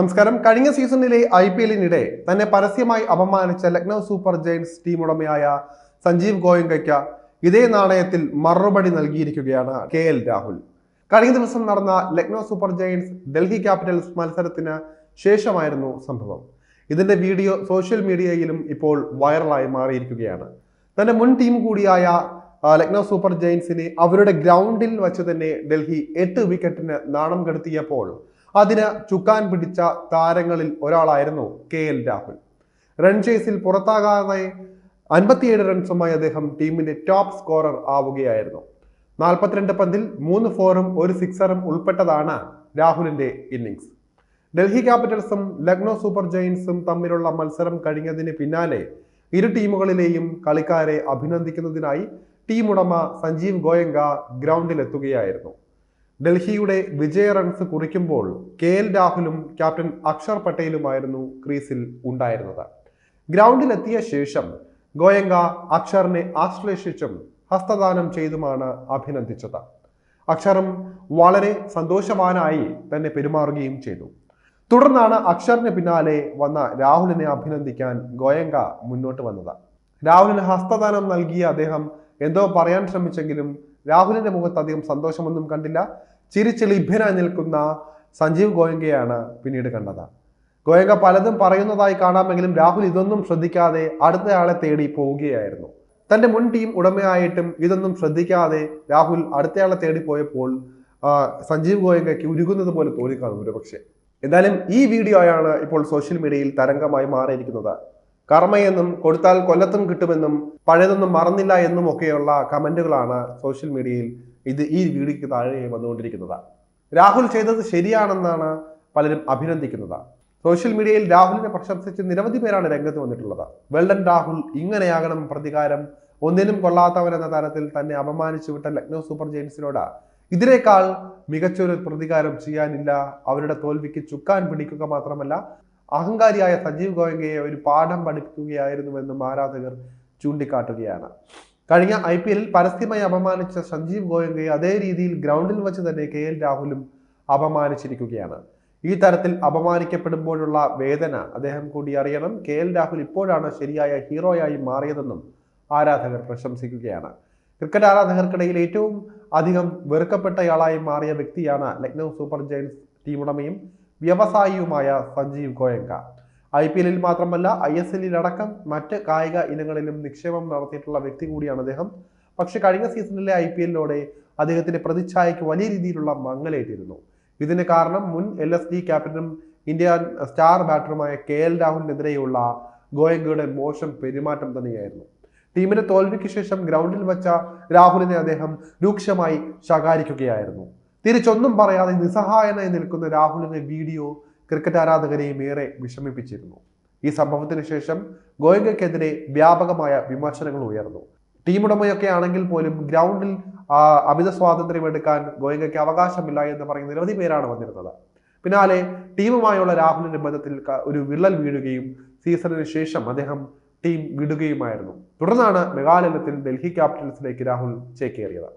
നമസ്കാരം. കഴിഞ്ഞ സീസണിലെ ഐ പി എല്ലിനിടെ തന്നെ പരസ്യമായി അപമാനിച്ച ലക്നൗ സൂപ്പർ ജയൻസ് ടീം ഉടമയായ സഞ്ജീവ് ഗോയങ്കയ്ക്ക് ഇതേ നാണയത്തിൽ മറുപടി നൽകിയിരിക്കുകയാണ് കെ എൽ രാഹുൽ. കഴിഞ്ഞ ദിവസം നടന്ന Lucknow super giants Delhi capitals മത്സരത്തിന് ശേഷമായിരുന്നു സംഭവം. ഇതിന്റെ വീഡിയോ സോഷ്യൽ മീഡിയയിലും ഇപ്പോൾ വൈറലായി മാറിയിരിക്കുകയാണ്. തന്റെ മുൻ ടീം കൂടിയായ ലക്നൗ സൂപ്പർ ജയൻസിനെ അവരുടെ ഗ്രൗണ്ടിൽ വച്ച് തന്നെ ഡൽഹി എട്ട് വിക്കറ്റിന് നാണം കെടുത്തിയപ്പോൾ അതിന് ചുക്കാൻ പിടിച്ച താരങ്ങളിൽ ഒരാളായിരുന്നു കെ എൽ രാഹുൽ. റൺ ചേസിൽ പുറത്താകാതെ അൻപത്തിയേഴ് റൺസുമായി അദ്ദേഹം ടീമിന്റെ ടോപ്പ് സ്കോറർ ആവുകയായിരുന്നു. നാൽപ്പത്തിരണ്ട് പന്തിൽ മൂന്ന് ഫോറും ഒരു സിക്സറും ഉൾപ്പെട്ടതാണ് രാഹുലിന്റെ ഇന്നിങ്സ് ഡൽഹി ക്യാപിറ്റൽസും ലക്നൗ സൂപ്പർ ജയൻസും തമ്മിലുള്ള മത്സരം കഴിഞ്ഞതിന് പിന്നാലെ ഇരു ടീമുകളിലെയും കളിക്കാരെ അഭിനന്ദിക്കുന്നതിനായി ടീം ഉടമ സഞ്ജീവ് ഗോയങ്ക ഗ്രൗണ്ടിലെത്തുകയായിരുന്നു. ഡൽഹിയുടെ വിജയ റൺസ് കുറിക്കുമ്പോൾ കെ എൽ രാഹുലും ക്യാപ്റ്റൻ അക്ഷർ പട്ടേലുമായിരുന്നു ക്രീസിൽ ഉണ്ടായിരുന്നത്. ഗ്രൗണ്ടിലെത്തിയ ശേഷം ഗോയങ്ക അക്ഷറിനെ ആശ്ലേഷിച്ചും ഹസ്തദാനം ചെയ്തുമാണ് അഭിനന്ദിച്ചത്. അക്ഷറും വളരെ സന്തോഷവാനായി തന്നെ പെരുമാറുകയും ചെയ്തു. തുടർന്നാണ് അക്ഷറിന് പിന്നാലെ വന്ന രാഹുലിനെ അഭിനന്ദിക്കാൻ ഗോയങ്ക മുന്നോട്ട് വന്നത്. രാഹുലിന് ഹസ്തദാനം നൽകിയ അദ്ദേഹം എന്തോ പറയാൻ ശ്രമിച്ചെങ്കിലും രാഹുലിന്റെ മുഖത്ത് അധികം സന്തോഷമൊന്നും കണ്ടില്ല. ചിരിച്ച് ലിഭ്യനായി നിൽക്കുന്ന സഞ്ജീവ് ഗോയങ്കയാണ് പിന്നീട് കണ്ടത്. ഗോയങ്ക പലതും പറയുന്നതായി കാണാമെങ്കിലും രാഹുൽ ഇതൊന്നും ശ്രദ്ധിക്കാതെ അടുത്തയാളെ തേടി പോവുകയായിരുന്നു. തന്റെ മുൻ ടീം ഉടമയായിട്ടും ഇതൊന്നും ശ്രദ്ധിക്കാതെ രാഹുൽ അടുത്തയാളെ തേടി പോയപ്പോൾ സഞ്ജീവ് ഗോയങ്കയ്ക്ക് ഉരുകുന്നത് പോലെ തോന്നിക്കാണും ഒരുപക്ഷെ. എന്തായാലും ഈ വീഡിയോയാണ് ഇപ്പോൾ സോഷ്യൽ മീഡിയയിൽ തരംഗമായി മാറിയിരിക്കുന്നത്. കർമ്മയെന്നും കൊടുത്താൽ കൊല്ലത്തും കിട്ടുമെന്നും പഴയതൊന്നും മറന്നില്ല എന്നും ഒക്കെയുള്ള കമന്റുകളാണ് സോഷ്യൽ മീഡിയയിൽ ഇത് ഈ വീഡിയോയ്ക്ക് താഴെ വന്നുകൊണ്ടിരിക്കുന്നത്. രാഹുൽ ചെയ്തത് ശരിയാണെന്നാണ് പലരും അഭിനന്ദിക്കുന്നത്. സോഷ്യൽ മീഡിയയിൽ രാഹുലിനെ പ്രശംസിച്ച് നിരവധി പേരാണ് രംഗത്ത് വന്നിട്ടുള്ളത്. വെൽഡൻ രാഹുൽ ഇങ്ങനെയാകണം പ്രതികാരം. ഒന്നിനും കൊള്ളാത്തവൻ എന്ന തരത്തിൽ തന്നെ അപമാനിച്ചു വിട്ട ലക്നൗ സൂപ്പർ ജെയിൻസിനോട് ഇതിനേക്കാൾ മികച്ചൊരു പ്രതികാരം ചെയ്യാനില്ല. അവരുടെ തോൽവിക്ക് ചുക്കാൻ പിടിക്കുക മാത്രമല്ല അഹങ്കാരിയായ സജീവ് ഗോയങ്കയെ ഒരു പാഠം പഠിപ്പിക്കുകയായിരുന്നുവെന്നും ആരാധകർ ചൂണ്ടിക്കാട്ടുകയാണ്. കഴിഞ്ഞ ഐ പി എല്ലിൽ പരസ്യമായി അപമാനിച്ച സഞ്ജീവ് ഗോയങ്കയെ അതേ രീതിയിൽ ഗ്രൗണ്ടിൽ വെച്ച് തന്നെ കെ എൽ രാഹുലും അപമാനിച്ചിരിക്കുകയാണ്. ഈ തരത്തിൽ അപമാനിക്കപ്പെടുമ്പോഴുള്ള വേദന അദ്ദേഹം കൂടി അറിയണം. കെ എൽ രാഹുൽ ഇപ്പോഴാണ് ശരിയായ ഹീറോയായി മാറിയതെന്നും ആരാധകർ പ്രശംസിക്കുകയാണ്. ക്രിക്കറ്റ് ആരാധകർക്കിടയിൽ ഏറ്റവും അധികം വെറുക്കപ്പെട്ടയാളായി മാറിയ വ്യക്തിയാണ് ലക്നൗ സൂപ്പർ ജയൻസ് ടീം ഉടമയും വ്യവസായിയുമായ സഞ്ജീവ് ഗോയങ്ക. ഐ പി എല്ലിൽ മാത്രമല്ല ഐ എസ് എല്ലിൽ അടക്കം മറ്റ് കായിക ഇനങ്ങളിലും നിക്ഷേപം നടത്തിയിട്ടുള്ള വ്യക്തി കൂടിയാണ് അദ്ദേഹം. പക്ഷെ കഴിഞ്ഞ സീസണിലെ ഐ പി എല്ലിലൂടെ അദ്ദേഹത്തിന്റെ പ്രതിച്ഛായയ്ക്ക് വലിയ രീതിയിലുള്ള മങ്ങലേറ്റിരുന്നു. ഇതിന് കാരണം മുൻ എൽ എസ് ഡി ക്യാപ്റ്റനും ഇന്ത്യൻ സ്റ്റാർ ബാറ്ററുമായ കെ എൽ രാഹുലിനെതിരെയുള്ള ഗോയങ്കയുടെ മോശം പെരുമാറ്റം തന്നെയായിരുന്നു. ടീമിന്റെ തോൽവിക്ക് ശേഷം ഗ്രൗണ്ടിൽ വെച്ച രാഹുലിനെ അദ്ദേഹം രൂക്ഷമായി ശകാരിക്കുകയായിരുന്നു. തിരിച്ചൊന്നും പറയാതെ നിസ്സഹായനായി നിൽക്കുന്ന രാഹുലിന്റെ വീഡിയോ ക്രിക്കറ്റ് ആരാധകരെയും ഏറെ വിഷമിപ്പിച്ചിരുന്നു. ഈ സംഭവത്തിന് ശേഷം ഗോയങ്കയ്ക്കെതിരെ വ്യാപകമായ വിമർശനങ്ങൾ ഉയർന്നു. ടീമുടമയൊക്കെ ആണെങ്കിൽ പോലും ഗ്രൗണ്ടിൽ അമിത സ്വാതന്ത്ര്യം എടുക്കാൻ ഗോയങ്കയ്ക്ക് അവകാശമില്ല എന്ന് പറയുന്ന നിരവധി പേരാണ് വന്നിരുന്നത്. പിന്നാലെ ടീമുമായുള്ള രാഹുലിന്റെ ബന്ധത്തിൽ ഒരു വിള്ളൽ വീഴുകയും സീസണിന് ശേഷം അദ്ദേഹം ടീം വിടുകയുമായിരുന്നു. തുടർന്നാണ് മെഗാലയത്തിൽ ഡൽഹി ക്യാപിറ്റൽസിലേക്ക് രാഹുൽ ചേക്കേറിയത്.